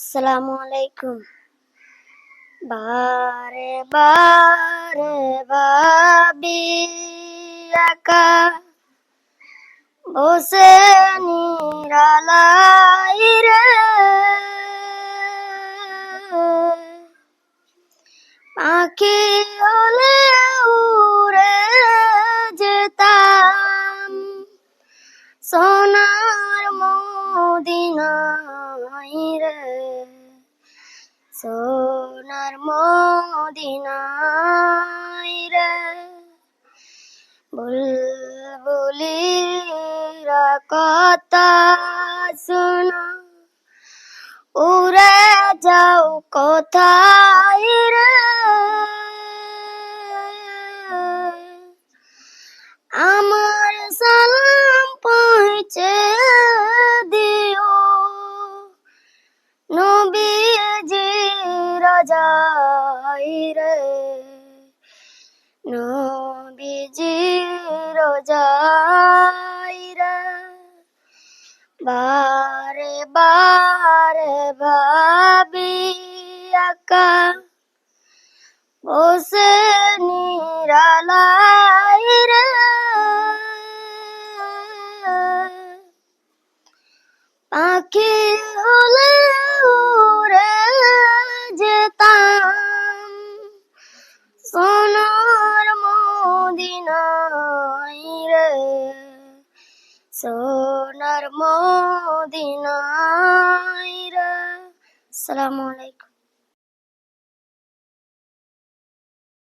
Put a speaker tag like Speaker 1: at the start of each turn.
Speaker 1: আসসালামু আলাইকুম। বারে বারে ভাবি একা বসে নিরালাই রে। পাখি হলে সোনার মদিনাই রে সোনার মদিনাই রে বুলবুলিরা কথা শোনা। উড়ে যাও কোথায় রে? রাজাই রে। নবীজি রাজাই রে। বারে বারে ভাবি একা। বসে নিরালাই রে। পাখি সোনার মদিনাই রে সোনার মদিনাই রে। আসসালামু আলাইকুম।